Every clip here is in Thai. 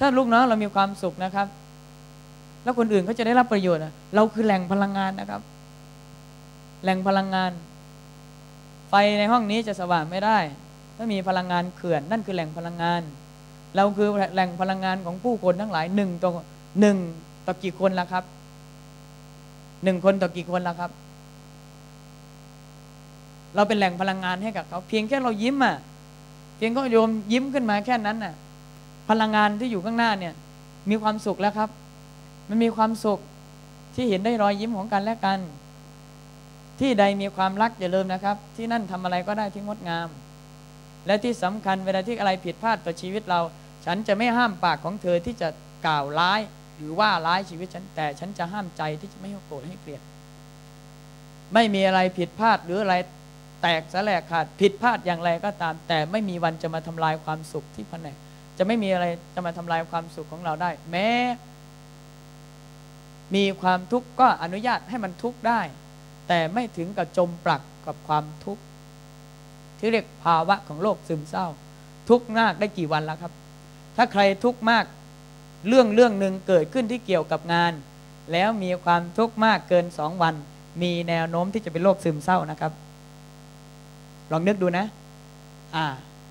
ถ้าลูกน้องเรามีความสุขนะครับ แล้วคนอื่นเขาจะได้รับประโยชน์เราคือแหล่งพลังงานนะครับ แหล่งพลังงาน ไฟในห้องนี้จะสว่างไม่ได้ ถ้ามีพลังงานเขื่อน นั่นคือแหล่งพลังงาน เราคือแหล่งพลังงานของผู้คนทั้งหลายหนึ่งต่อหนึ่งต่อกี่คนละครับหนึ่งคนต่อกี่คนละครับ เราเป็นแหล่งพลังงานให้กับเขา เพียงแค่เรายิ้มอะเพียงก็โยมยิ้มขึ้นมาแค่นั้นน่ะ พลังงานที่อยู่ข้างหน้าเนี่ยมีความสุขแล้วครับ มันมีความสุขที่เห็นได้รอยยิ้มของกันและกัน ที่ใดมีความรักอย่าลืมนะครับ ที่นั่นทำอะไรก็ได้ที่งดงาม และที่สำคัญเวลาที่อะไรผิดพลาดต่อชีวิตเรา ฉันจะไม่ห้ามปากของเธอที่จะกล่าวร้ายหรือว่าร้ายชีวิตฉันแต่ฉันจะห้ามใจที่จะไม่ให้โกรธให้เกลียด ไม่มีอะไรผิดพลาดหรืออะไรแตกสลกขาดผิดพลาดอย่างไรก็ตาม แต่ไม่มีวันจะมาทำลายความสุขที่แผนก จะไม่มีอะไรจะมาทำลายความสุขของเราได้ แม้ มีความทุกข์ก็อนุญาตให้มันทุกข์ได้ แต่ไม่ถึงกับจมปลักกับความทุกข์ที่เรียกภาวะของโรคซึมเศร้า ทุกข์มากได้กี่วันแล้วครับ ถ้าใครทุกข์มากเรื่องเรื่องหนึ่งเกิดขึ้นที่เกี่ยวกับงาน แล้วมีความทุกข์มากเกินสองวัน มีแนวโน้มที่จะเป็นโรคซึมเศร้านะครับ ลองนึกดูนะ อ่า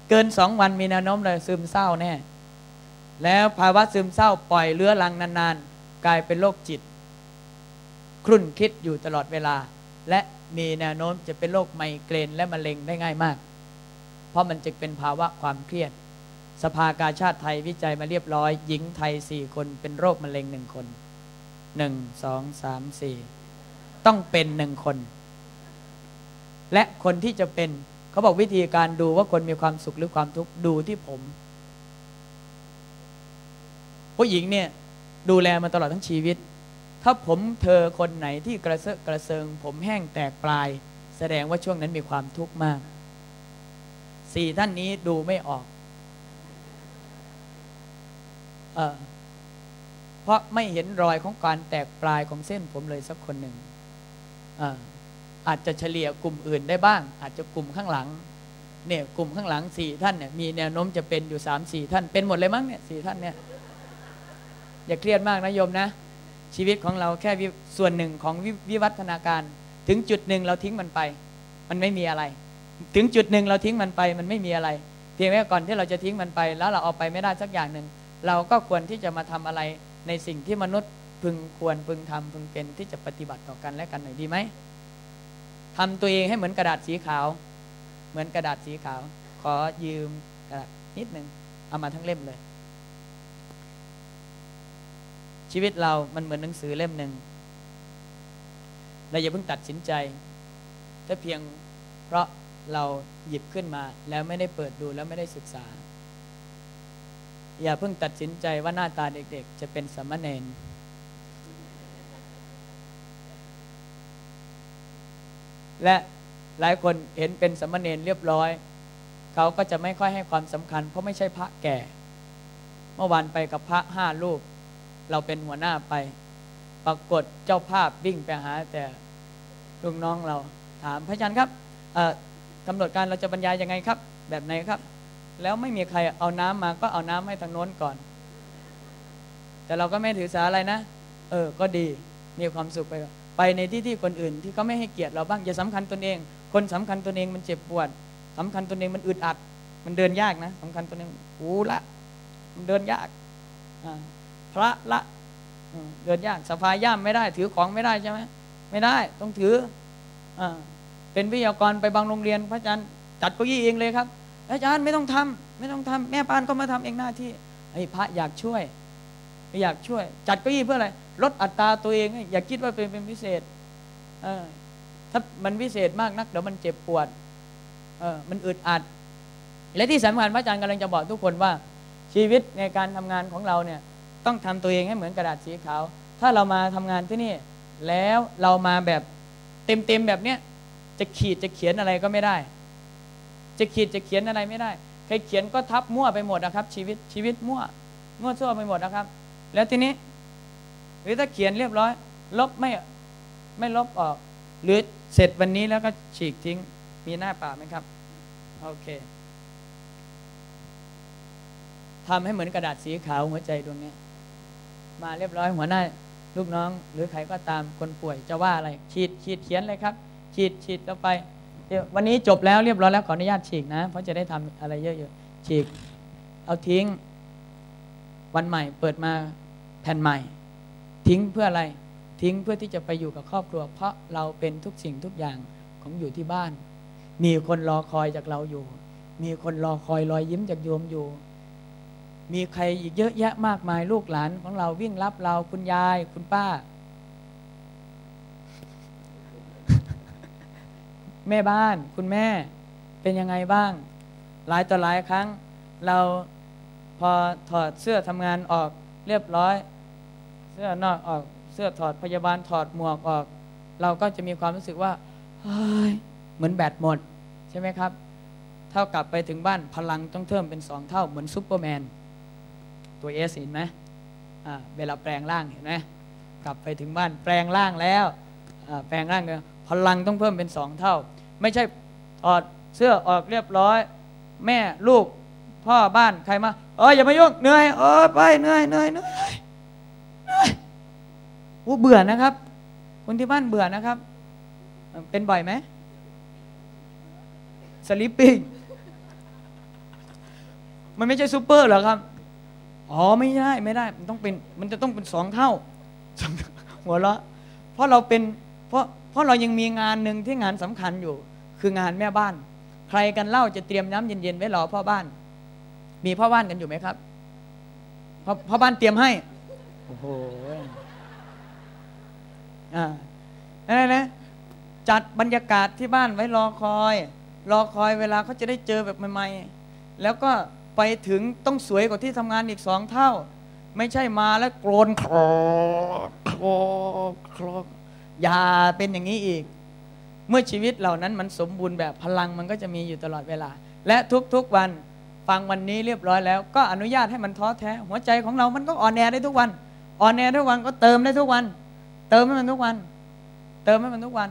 เกินสองวันมีแนวโน้มเลยซึมเศร้าแน่ แล้วภาวะซึมเศร้าปล่อยเลื้อรังนานๆ กลายเป็นโรคจิต ครุ่นคิดอยู่ตลอดเวลา และมีแนวโน้มจะเป็นโรคไมเกรนและมะเร็งได้ง่ายมาก เพราะมันจะเป็นภาวะความเครียด สภากาชาติไทยวิจัยมาเรียบร้อย หญิงไทยสี่คนเป็นโรคมะเร็งหนึ่งคนหนึ่งสองสามสี่ต้องเป็นหนึ่งคน และคนที่จะเป็น เขาบอกวิธีการดูว่าคนมีความสุขหรือความทุกข์ดูที่ผม ผู้หญิงเนี่ยดูแลมาตลอดทั้งชีวิต ถ้าผมเธอคนไหนที่กระเซาะกระเซิง ผมแห้งแตกปลาย แสดงว่าช่วงนั้นมีความทุกข์มากสี่ท่านนี้ดูไม่ออกเออเพราะไม่เห็นรอยของการแตกปลายของเส้นผมเลยสักคนหนึ่งอา อาจจะเฉลี่ยกลุ่มอื่นได้บ้าง อาจจะกลุ่มข้างหลังเนี่ยกลุ่มข้างหลังสี่ท่านเนี่ยมีแนวโน้มจะเป็นอยู่สามสี่ท่านเป็นหมดเลยมั้งเนี่ยสี่ท่านเนี่ยอย่าเครียดมากนะโยมนะ ชีวิตของเราแค่ส่วนหนึ่งของวิวัฒนาการ ถึงจุดหนึ่งเราทิ้งมันไป มันไม่มีอะไร ถึงจุดหนึ่งเราทิ้งมันไปมันไม่มีอะไร เพียงแค่ก่อนที่เราจะทิ้งมันไป แล้วเราเอาไปไม่ได้สักอย่างหนึ่งเราก็ควรที่จะมาทำอะไรในสิ่งที่มนุษย์พึงควรพึงทำพึงเป็นที่จะปฏิบัติต่อกันและกันหน่อยดีไหม ทำตัวเองให้เหมือนกระดาษสีขาว เหมือนกระดาษสีขาว ขอยืมกระดาษนิดหนึ่งเอามาทั้งเล่มเลย ชีวิตเรามันเหมือนหนังสือเล่มหนึ่งเราอย่าเพิ่งตัดสินใจถ้าเพียงเพราะเราหยิบขึ้นมาแล้วไม่ได้เปิดดูแล้วไม่ได้ศึกษา อย่าเพิ่งตัดสินใจว่าหน้าตาเด็กๆ จะเป็นสมณเณร และหลายคนเห็นเป็นสมณเณรเรียบร้อย เขาก็จะไม่ค่อยให้ความสำคัญ เพราะไม่ใช่พระแก่ เมื่อวานไปกับพระห้ารูป เราเป็นหัวหน้าไป ปรากฏเจ้าภาพวิ่งไปหาแต่ลูกน้องเราถามพระอาจารย์ครับกำหนดการเราจะบรรยายยังไงครับ แบบไหนครับ แล้วไม่มีใครเอาน้ำมาก็เอาน้ำให้ทางโน้นก่อน แต่เราก็ไม่ถือสาอะไรนะ เออ ก็ดี มีความสุขไป ไปในที่ที่คนอื่น ที่เขาไม่ให้เกียรติเราบ้างอย่าสำคัญตนเอง คนสำคัญตนเองมันเจ็บปวดสำคัญตนเองมันอึดอัด มันเดินยากนะสำคัญตนเองหูละมันเดินยากพระละเดินยากสภาย่ามไม่ได้ ถือของไม่ได้ใช่ไหมไม่ได้ต้องถืออเป็นวิทยากรไปบางโรงเรียน พระอาจารย์จัดเก้าอี้เองเลยครับ อาจารย์ไม่ต้องทำไม่ต้องทำแม่ปานก็มาทำเองหน้าที่ไอ้พระอยากช่วยอยากช่วย จัดเก้าอี้เพื่ออะไร ลดอัตราตัวเอง อย่าคิดว่าเป็นเป็นพิเศษเออถ้ามันพิเศษมากนักเดี๋ยวมันเจ็บปวดเออมันอึดอัด และที่สำคัญพระอาจารย์กำลังจะบอกทุกคนว่า ชีวิตในการทำงานของเราเนี่ยต้องทำตัวเองให้เหมือนกระดาษสีขาว ถ้าเรามาทำงานที่นี่ แล้วเรามาแบบเต็มๆแบบเนี้ยจะขีดจะเขียนอะไรก็ไม่ได้ จะขีดจะเขียนอะไรไม่ได้ใครเขียนก็ทับมั่วไปหมดนะครับ ชีวิตชีวิตมั่วมั่วซั่วไปหมดนะครับ แล้วทีนี้ หรือถ้าเขียนเรียบร้อย ลบไม่ไม่ลบออก หรือเสร็จวันนี้แล้วก็ฉีกทิ้งมีหน้าป่าไหมครับ โอเคทำให้เหมือนกระดาษสีขาวหัวใจดวงนี้ มาเรียบร้อยหัวหน้าลูกน้อง หรือใครก็ตามคนป่วยจะว่าอะไรฉีดฉีดเขียนเลยครับฉีดฉีดเข้าไปเดี๋ยววันนี้จบแล้วเรียบร้อยแล้วขออนุญาตฉีกนะ เพราะจะได้ทำอะไรเยอะๆฉีก เอาทิ้ง วันใหม่เปิดมาแผ่นใหม่ ทิ้งเพื่ออะไรทิ้งเพื่อที่จะไปอยู่กับครอบครัว เพราะเราเป็นทุกสิ่งทุกอย่างของอยู่ที่บ้าน มีคนรอคอยจากเราอยู่ มีคนรอคอยรอยยิ้มจากโยมอยู่ มีใครอีกเยอะแยะมากมายลูกหลานของเราวิ่งรับเราคุณยายคุณป้า แม่บ้านคุณแม่เป็นยังไงบ้าง หลายต่อหลายครั้ง เราพอถอดเสื้อทำงานออกเรียบร้อย สื้อนอกออกเสื้อถอดพยาบาลถอดหมวกออก เราก็จะมีความรู้สึกว่าเฮ้ยเหมือนแบตหมดใช่ไหมครับ เท่ากลับไปถึงบ้านพลังต้องเพิ่มเป็นสองเท่าเหมือนซูเปอร์แมนตัวเอสเห็นไหมเวลาแปลงร่างเห็นไหมกลับไปถึงบ้านแปลงร่างแล้วแปลงร่างเนี่ยพลังต้องเพิ่มเป็นสองเท่า ไม่ใช่ถอดเสื้อออกเรียบร้อย แม่ลูกพ่อบ้านใครมาเอออย่ามายุ่งเหนื่อยเออไปเหนื่อยเหนื่อยเหนื่อย โอ้เบื่อนะครับ คนที่บ้านเบื่อนะครับ เป็นบ่อยไหมสลิปปิ้งมันไม่ใช่ซูเปอร์หรอครับ อ๋อไม่ได้ไม่ได้ มันต้องเป็น มันจะต้องเป็นสองเท่า หัวเราะ เพราะเราเป็น เพราะ เพราะเรายังมีงานหนึ่งที่งานสำคัญอยู่ คืองานแม่บ้าน ใครกันเล่าจะเตรียมน้ำเย็นๆไว้รอพ่อบ้าน มีพ่อบ้านกันอยู่ไหมครับ พ่อพ่อบ้านเตรียมให้ โอ้โห อ่าอะไรนะจัดบรรยากาศที่บ้านไว้รอคอย รอคอยเวลาเขาจะได้เจอแบบใหม่ๆ แล้วก็ไปถึงต้องสวยกว่าที่ทำงานอีกสองเท่า ไม่ใช่มาแล้วโกรนคลอคลอคลออย่าเป็นอย่างนี้อีก เมื่อชีวิตเหล่านั้นมันสมบูรณ์แบบพลังมันก็จะมีอยู่ตลอดเวลา และทุกๆวันฟังวันนี้เรียบร้อยแล้ว ก็อนุญาตให้มันท้อแท้ หัวใจของเรามันก็อ่อนแอได้ทุกวันอ่อนแอทุกวันก็เติมได้ทุกวัน เติมให้มันทุกวัน เติมให้มันทุกวัน